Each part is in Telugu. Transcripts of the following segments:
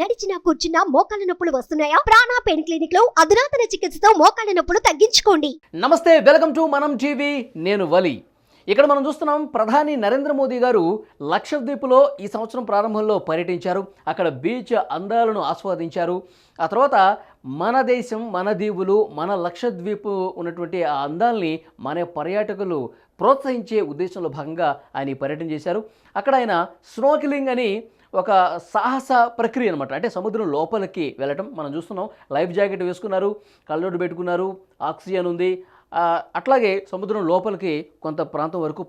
నడిచినా కూర్చున్నా మోకాళ్ళ నొప్పులు వస్తున్నాయా? ప్రాణా పెయిన్ క్లినిక్లో అధునాతన చికిత్సతో మోకాళ్ళ నొప్పులు తగ్గించుకోండి. నమస్తే వెల్కమ్ టు మనం టీవీ. నేను వలి. ఇక్కడ మనం చూస్తున్నాం ప్రధాని నరేంద్ర మోదీ గారు లక్షద్వీప్లో ఈ సంవత్సరం ప్రారంభంలో పర్యటించారు. అక్కడ బీచ్ అందాలను ఆస్వాదించారు. ఆ తర్వాత మన దేశం మన దీవులు మన లక్షద్వీప్ ఉన్నటువంటి ఆ అందాల్ని మన పర్యాటకులు ప్రోత్సహించే ఉద్దేశంలో భాగంగా ఆయన పర్యటన చేశారు. అక్కడ ఆయన స్నోకిలింగ్ అని ఒక సాహస ప్రక్రియ అనమాట అంటే సముద్రం లోపలికి వెళ్ళటం. మనం చూస్తున్నాం లైఫ్ జాకెట్ వేసుకున్నారు కళ్ళోడు పెట్టుకున్నారు ఆక్సిజన్ ఉంది అట్లాగే సముద్రం లోపలికి కొంత ప్రాంతం వరకు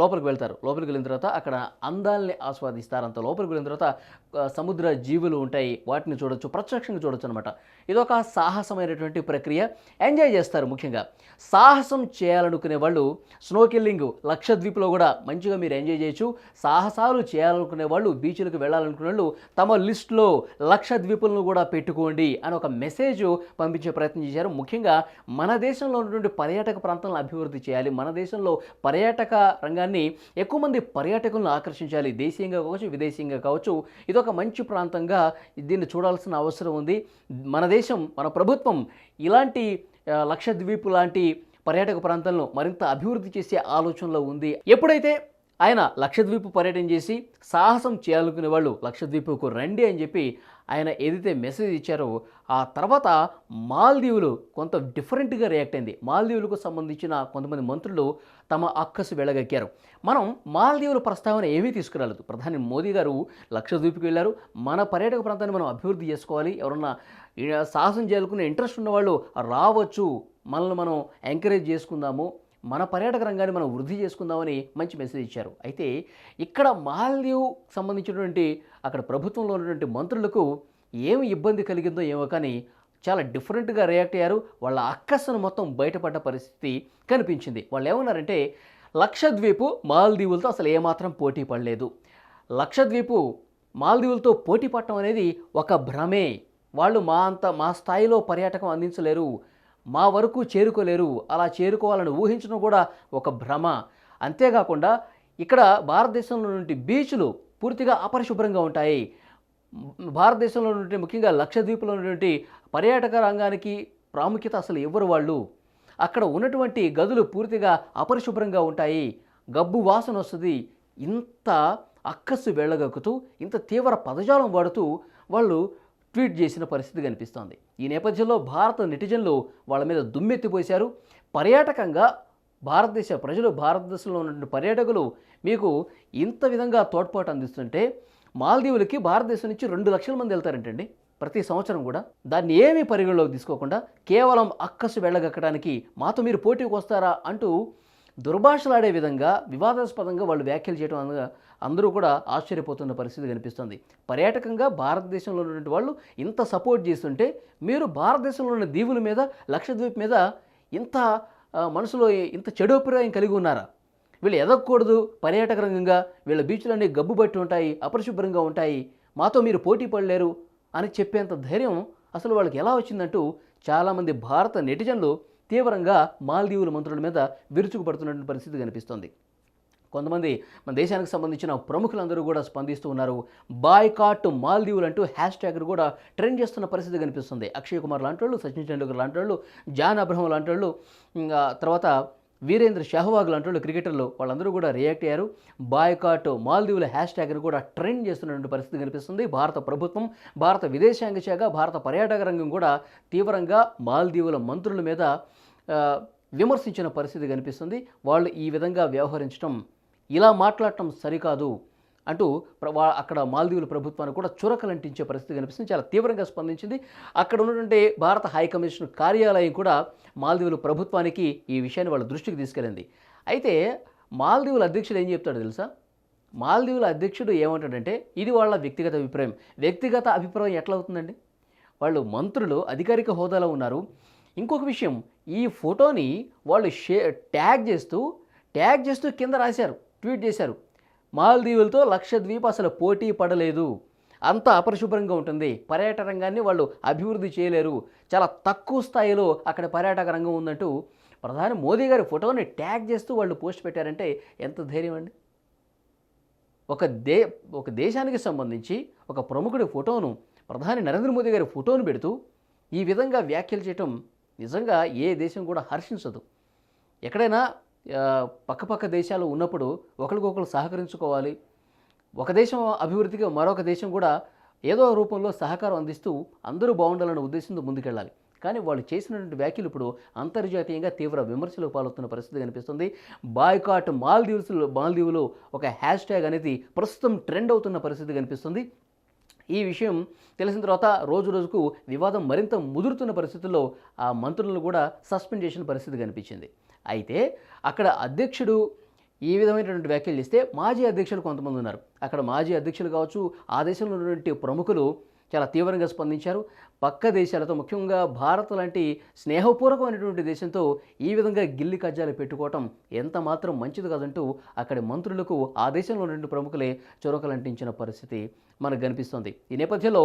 లోపలికి వెళ్తారు. లోపలికి వెళ్ళిన తర్వాత అక్కడ అందాల్ని ఆస్వాదిస్తారు. అంత లోపలికి వెళ్ళిన తర్వాత సముద్ర జీవులు ఉంటాయి. వాటిని చూడొచ్చు ప్రత్యక్షంగా చూడొచ్చు అనమాట ఇదొక సాహసమైనటువంటి ప్రక్రియ. ఎంజాయ్ చేస్తారు ముఖ్యంగా. సాహసం చేయాలనుకునే వాళ్ళు స్నోకిల్లింగ్ లక్షద్వీప్లో కూడా మంచిగా మీరు ఎంజాయ్ చేయొచ్చు. సాహసాలు చేయాలనుకునే వాళ్ళు బీచ్లకు వెళ్ళాలనుకునే వాళ్ళు తమ లిస్టులో లక్షద్వీపులను కూడా పెట్టుకోండి అని ఒక మెసేజ్ పంపించే ప్రయత్నం చేశారు. ముఖ్యంగా మన దేశంలో ఉన్నటువంటి పర్యాటక ప్రాంతాలను అభివృద్ధి చేయాలి. మన దేశంలో పర్యాటక రంగాన్ని ఎక్కువ మంది పర్యాటకులను ఆకర్షించాలి. దేశీయంగా కావచ్చు విదేశీయంగా కావచ్చు. ఇదొక మంచి ప్రాంతంగా దీన్ని చూడాల్సిన అవసరం ఉంది. మన దేశం మన ప్రభుత్వం ఇలాంటి లక్షద్వీపు లక్షద్వీప్ లాంటి పర్యాటక ప్రాంతాలను మరింత అభివృద్ధి చేసే ఆలోచనలో ఉంది. ఎప్పుడైతే ఆయన లక్షద్వీప్ పర్యటన చేసి సాహసం చేయాలనుకునే వాళ్ళు లక్షద్వీప్కు రండి అని చెప్పి ఆయన ఏదైతే మెసేజ్ ఇచ్చారో ఆ తర్వాత మాల్దీవులు కొంత డిఫరెంట్గా రియాక్ట్ అయింది. మాల్దీవులకు సంబంధించిన కొంతమంది మంత్రులు తమ అక్కసు వెళ్ళగక్కారు మనం మాల్దీవుల ప్రస్తావన ఏమీ తీసుకురాలేదు. ప్రధాని మోదీ గారు లక్షద్వీప్కి వెళ్ళారు. మన పర్యాటక ప్రాంతాన్ని మనం అభివృద్ధి చేసుకోవాలి. ఎవరన్నా సాహసం చేయాలనుకునే ఇంట్రెస్ట్ ఉన్నవాళ్ళు రావచ్చు. మనల్ని మనం ఎంకరేజ్ చేసుకుందాము. మన పర్యాటక రంగాన్ని మనం వృద్ధి చేసుకుందామని మంచి మెసేజ్ ఇచ్చారు. అయితే ఇక్కడ మాల్దీవ్ సంబంధించినటువంటి అక్కడ ప్రభుత్వంలో ఉన్నటువంటి మంత్రులకు ఏమి ఇబ్బంది కలిగిందో ఏమో కానీ చాలా డిఫరెంట్గా రియాక్ట్ అయ్యారు. వాళ్ళ అక్కస్సును మొత్తం బయటపడ్డ పరిస్థితి కనిపించింది. వాళ్ళు ఏమన్నారంటే లక్షద్వీపు మాల్దీవులతో అసలు ఏమాత్రం పోటీ పడలేదు. లక్షద్వీపు మాల్దీవులతో పోటీ పడటం అనేది ఒక భ్రమే. వాళ్ళు మా అంత మా స్థాయిలో పర్యాటకం అందించలేరు మా వరకు చేరుకోలేరు అలా చేరుకోవాలని ఊహించడం కూడా ఒక భ్రమ. అంతేకాకుండా ఇక్కడ భారతదేశంలో నుండి బీచ్లు పూర్తిగా అపరిశుభ్రంగా ఉంటాయి. భారతదేశంలో ఉన్నటువంటి ముఖ్యంగా లక్షద్వీపులో ఉన్నటువంటి పర్యాటక రంగానికి ప్రాముఖ్యత అసలు ఇవ్వరు వాళ్ళు? అక్కడ ఉన్నటువంటి గదులు పూర్తిగా అపరిశుభ్రంగా ఉంటాయి. గబ్బు వాసన వస్తుంది. ఇంత అక్కస్సు వెళ్ళగక్కుతూ ఇంత తీవ్ర పదజాలం వాడుతూ వాళ్ళు ట్వీట్ చేసిన పరిస్థితి కనిపిస్తోంది. ఈ నేపథ్యంలో భారత నెటిజన్లు వాళ్ళ మీద దుమ్మెత్తిపోశారు. పర్యాటకంగా భారతదేశ ప్రజలు భారతదేశంలో ఉన్నటువంటి పర్యాటకులు మీకు ఇంత విధంగా తోడ్పాటు అందిస్తుంటే మాల్దీవులకి భారతదేశం నుంచి రెండు లక్షల మంది వెళ్తారంటండి ప్రతి సంవత్సరం కూడా. దాన్ని ఏమీ పరిగణలోకి తీసుకోకుండా కేవలం అక్కసు వెళ్ళగక్కడానికి మాతో మీరు పోటీకి వస్తారా అంటూ దుర్భాషలాడే విధంగా వివాదాస్పదంగా వాళ్ళు వ్యాఖ్యలు చేయడం అనగా అందరూ కూడా ఆశ్చర్యపోతున్న పరిస్థితి కనిపిస్తుంది. పర్యాటకంగా భారతదేశంలో ఉన్నటువంటి వాళ్ళు ఇంత సపోర్ట్ చేస్తుంటే మీరు భారతదేశంలో ఉన్న దీవుల మీద లక్షద్వీప్ మీద ఇంత మనసులో ఇంత చెడు అభిప్రాయం కలిగి ఉన్నారా? వీళ్ళు ఎదగకూడదు పర్యాటక రంగంగా వీళ్ళ బీచ్లన్నీ గబ్బు పట్టి ఉంటాయి అపరిశుభ్రంగా ఉంటాయి మాతో మీరు పోటీ పడలేరు అని చెప్పేంత ధైర్యం అసలు వాళ్ళకి ఎలా వచ్చిందంటూ చాలామంది భారత నెటిజన్లు తీవ్రంగా మాల్దీవుల మంత్రుల మీద విరుచుకుపడుతున్నటువంటి పరిస్థితి కనిపిస్తోంది. కొంతమంది మన దేశానికి సంబంధించిన ప్రముఖులందరూ కూడా స్పందిస్తూ ఉన్నారు. బాయ్కాట్ మాల్దీవులు అంటూ హ్యాష్ ట్యాగ్ను కూడా ట్రెండ్ చేస్తున్న పరిస్థితి కనిపిస్తుంది. అక్షయ్ కుమార్ లాంటి వాళ్ళు సచిన్ టెండూల్కర్ లాంటి వాళ్ళు జాన్ అబ్రహం లాంటి వాళ్ళు తర్వాత వీరేంద్ర షెహ్వాగ్ లాంటి వాళ్ళు క్రికెటర్లు వాళ్ళందరూ కూడా రియాక్ట్ అయ్యారు. బాయ్కాట్ మాల్దీవుల హ్యాష్ ట్యాగ్ను కూడా ట్రెండ్ చేస్తున్నటువంటి పరిస్థితి కనిపిస్తుంది. భారత ప్రభుత్వం భారత విదేశాంగ శాఖ భారత పర్యాటక రంగం కూడా తీవ్రంగా మాల్దీవుల మంత్రుల మీద విమర్శించిన పరిస్థితి కనిపిస్తుంది. వాళ్ళు ఈ విధంగా వ్యవహరించడం ఇలా మాట్లాడటం సరికాదు అంటూ అక్కడ మాల్దీవుల ప్రభుత్వాన్ని కూడా చురకలంటించే పరిస్థితి కనిపిస్తుంది. చాలా తీవ్రంగా స్పందించింది. అక్కడ ఉన్నటువంటి భారత హై కమిషన్ కార్యాలయం కూడా మాల్దీవుల ప్రభుత్వానికి ఈ విషయాన్ని వాళ్ళ దృష్టికి తీసుకెళ్ళింది. అయితే మాల్దీవుల అధ్యక్షుడు ఏం చెప్తాడు తెలుసా? మాల్దీవుల అధ్యక్షుడు ఏమంటాడంటే ఇది వాళ్ళ వ్యక్తిగత అభిప్రాయం. వ్యక్తిగత అభిప్రాయం ఎట్లా అవుతుందండి? వాళ్ళు మంత్రులు అధికారిక హోదాలో ఉన్నారు. ఇంకొక విషయం ఈ ఫోటోని వాళ్ళు షే ట్యాగ్ చేస్తూ ట్యాగ్ చేస్తూ కింద రాశారు. ట్వీట్ చేశారు. మాల్దీవులతో లక్షద్వీప్ అసలు పోటీ పడలేదు. అంత అపరిశుభ్రంగా ఉంటుంది. పర్యాటక రంగాన్ని వాళ్ళు అభివృద్ధి చేయలేరు. చాలా తక్కువ స్థాయిలో అక్కడ పర్యాటక రంగం ఉందంటూ ప్రధాని మోదీ గారి ఫోటోని ట్యాగ్ చేస్తూ వాళ్ళు పోస్ట్ పెట్టారంటే ఎంత ధైర్యం అండి? ఒక దే ఒక దేశానికి సంబంధించి ఒక ప్రముఖుడి ఫోటోను ప్రధాని నరేంద్ర మోదీ గారి ఫోటోను పెడుతూ ఈ విధంగా వ్యాఖ్యలు చేయటం నిజంగా ఏ దేశం కూడా హర్షించదు. ఎక్కడైనా పక్కపక్క దేశాలు ఉన్నప్పుడు ఒకరికొకరు సహకరించుకోవాలి. ఒక దేశం అభివృద్ధికి మరొక దేశం కూడా ఏదో రూపంలో సహకారం అందిస్తూ అందరూ బాగుండాలనే ఉద్దేశంతో ముందుకెళ్ళాలి. కానీ వాళ్ళు చేసినటువంటి వ్యాఖ్యలు ఇప్పుడు అంతర్జాతీయంగా తీవ్ర విమర్శలు పాలవుతున్న పరిస్థితి కనిపిస్తుంది. బాయ్కాట్ మాల్దీవ్స్ మాల్దీవులు ఒక హ్యాష్ ట్యాగ్ అనేది ప్రస్తుతం ట్రెండ్ అవుతున్న పరిస్థితి కనిపిస్తుంది. ఈ విషయం తెలిసిన తర్వాత రోజు రోజుకు వివాదం మరింత ముదురుతున్న పరిస్థితుల్లో ఆ మంత్రులను కూడా సస్పెండ్ చేసిన పరిస్థితి కనిపించింది. అయితే అక్కడ అధ్యక్షుడు ఈ విధమైనటువంటి వ్యాఖ్యలు చేస్తే మాజీ అధ్యక్షులు కొంతమంది ఉన్నారు. అక్కడ మాజీ అధ్యక్షులు కావచ్చు ఆ దేశంలో ఉన్నటువంటి ప్రముఖులు చాలా తీవ్రంగా స్పందించారు. పక్క దేశాలతో ముఖ్యంగా భారత్ లాంటి స్నేహపూర్వకమైనటువంటి దేశంతో ఈ విధంగా గిల్లి కజ్జాలు పెట్టుకోవటం ఎంత మాత్రం మంచిది కాదంటూ అక్కడి మంత్రులకు ఆ దేశంలో ఉన్నటువంటి ప్రముఖులే చొరకలంటించిన పరిస్థితి. మనకు కనిపిస్తుంది. ఈ నేపథ్యంలో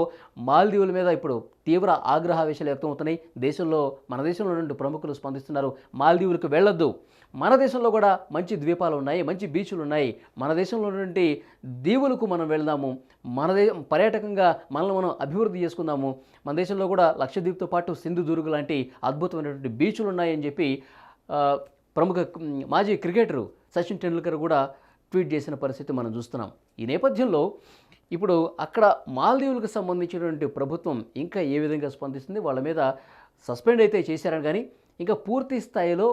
మాల్దీవుల మీద ఇప్పుడు తీవ్ర ఆగ్రహావేశాలు వ్యక్తమవుతున్నాయి. దేశంలో మన దేశంలో నుండి ప్రముఖులు స్పందిస్తున్నారు. మాల్దీవులకు వెళ్ళొద్దు. మన దేశంలో కూడా మంచి ద్వీపాలు ఉన్నాయి మంచి బీచ్లు ఉన్నాయి. మన దేశంలో ఉన్నటువంటి దీవులకు మనం వెళ్దాము. మన దే పర్యాటకంగా మనల్ని మనం అభివృద్ధి చేసుకుందాము. మన దేశంలో కూడా లక్షద్వీప్తో పాటు సింధుదుర్గ్ లాంటి అద్భుతమైనటువంటి బీచ్లు ఉన్నాయని చెప్పి ప్రముఖ మాజీ క్రికెటరు సచిన్ టెండూల్కర్ కూడా ట్వీట్ చేసిన పరిస్థితి మనం చూస్తున్నాం. ఈ నేపథ్యంలో ఇప్పుడు అక్కడ మాల్దీవులకు సంబంధించినటువంటి ప్రభుత్వం ఇంకా ఏ విధంగా స్పందిస్తుంది? వాళ్ళ మీద సస్పెండ్ అయితే చేశారని కానీ ఇంకా పూర్తి స్థాయిలో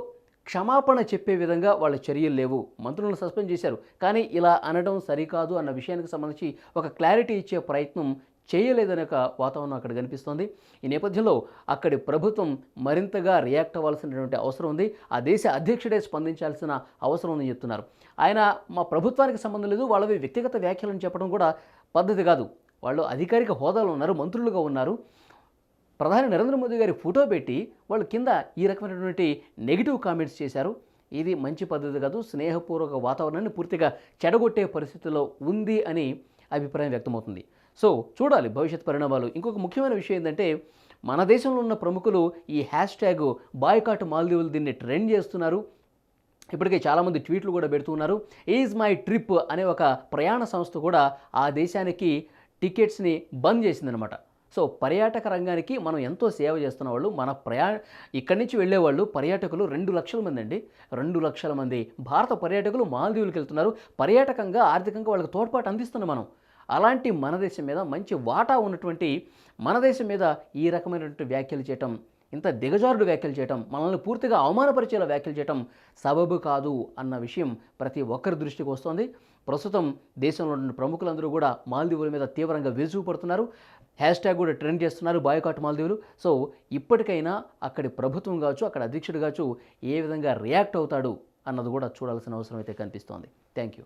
క్షమాపణ చెప్పే విధంగా వాళ్ళ చర్యలు లేవు. మంత్రులను సస్పెండ్ చేశారు. కానీ ఇలా అనడం సరికాదు అన్న విషయానికి సంబంధించి ఒక క్లారిటీ ఇచ్చే ప్రయత్నం చేయలేదనే ఒక వాతావరణం అక్కడ కనిపిస్తోంది. ఈ నేపథ్యంలో అక్కడి ప్రభుత్వం మరింతగా రియాక్ట్ అవ్వాల్సినటువంటి అవసరం ఉంది. ఆ దేశ అధ్యక్షుడే స్పందించాల్సిన అవసరం ఉందని చెప్తున్నారు. ఆయన మా ప్రభుత్వానికి సంబంధం లేదు. వాళ్ళవి వ్యక్తిగత వ్యాఖ్యలను చెప్పడం కూడా పద్ధతి కాదు. వాళ్ళు అధికారిక హోదాలో ఉన్నారు మంత్రులుగా ఉన్నారు. ప్రధాని నరేంద్ర మోదీ గారి ఫోటో పెట్టి వాళ్ళు కింద ఈ రకమైనటువంటి నెగిటివ్ కామెంట్స్ చేశారు. ఇది మంచి పద్ధతి కాదు స్నేహపూర్వక వాతావరణాన్ని పూర్తిగా చెడగొట్టే పరిస్థితిలో ఉంది అని అభిప్రాయం వ్యక్తమవుతుంది. సో చూడాలి భవిష్యత్ పరిణామాలు. ఇంకొక ముఖ్యమైన విషయం ఏంటంటే మన దేశంలో ఉన్న ప్రముఖులు ఈ హ్యాష్ ట్యాగ్ బాయ్కాట్ మాల్దీవులు దీన్ని ట్రెండ్ చేస్తున్నారు. ఇప్పటికే చాలామంది ట్వీట్లు కూడా పెడుతున్నారు ఈజ్ మై ట్రిప్ అనే ఒక ప్రయాణ సంస్థ కూడా ఆ దేశానికి టికెట్స్ని బంద్ చేసిందనమాట. సో పర్యాటక రంగానికి మనం ఎంతో సేవ చేస్తున్న వాళ్ళు మన ప్రయా ఇక్కడి నుంచి వెళ్ళేవాళ్ళు పర్యాటకులు రెండు లక్షల మంది అండి. రెండు లక్షల మంది. భారత పర్యాటకులు మాల్దీవులకు వెళ్తున్నారు. పర్యాటకంగా ఆర్థికంగా వాళ్ళకి తోడ్పాటు అందిస్తున్నాం మనం. అలాంటి మన దేశం మీద మంచి వాటా ఉన్నటువంటి మన దేశం మీద ఈ రకమైనటువంటి వ్యాఖ్యలు చేయటం ఇంత దిగజారుడు వ్యాఖ్యలు చేయటం మనల్ని పూర్తిగా అవమానపరిచేలా వ్యాఖ్యలు చేయటం సబబు కాదు అన్న విషయం ప్రతి ఒక్కరి దృష్టికి వస్తోంది. ప్రస్తుతం దేశంలో ఉన్న ప్రముఖులందరూ కూడా మాల్దీవుల మీద తీవ్రంగా విరుచుకుపడుతున్నారు. హ్యాష్ ట్యాగ్ కూడా ట్రెండ్ చేస్తున్నారు బాయ్కాట్ మాల్దీవులు. సో ఇప్పటికైనా అక్కడి ప్రభుత్వం కావచ్చు అక్కడ అధ్యక్షుడు కావచ్చు ఏ విధంగా రియాక్ట్ అవుతాడు అన్నది కూడా చూడాల్సిన అవసరం అయితే కనిపిస్తోంది. Thank you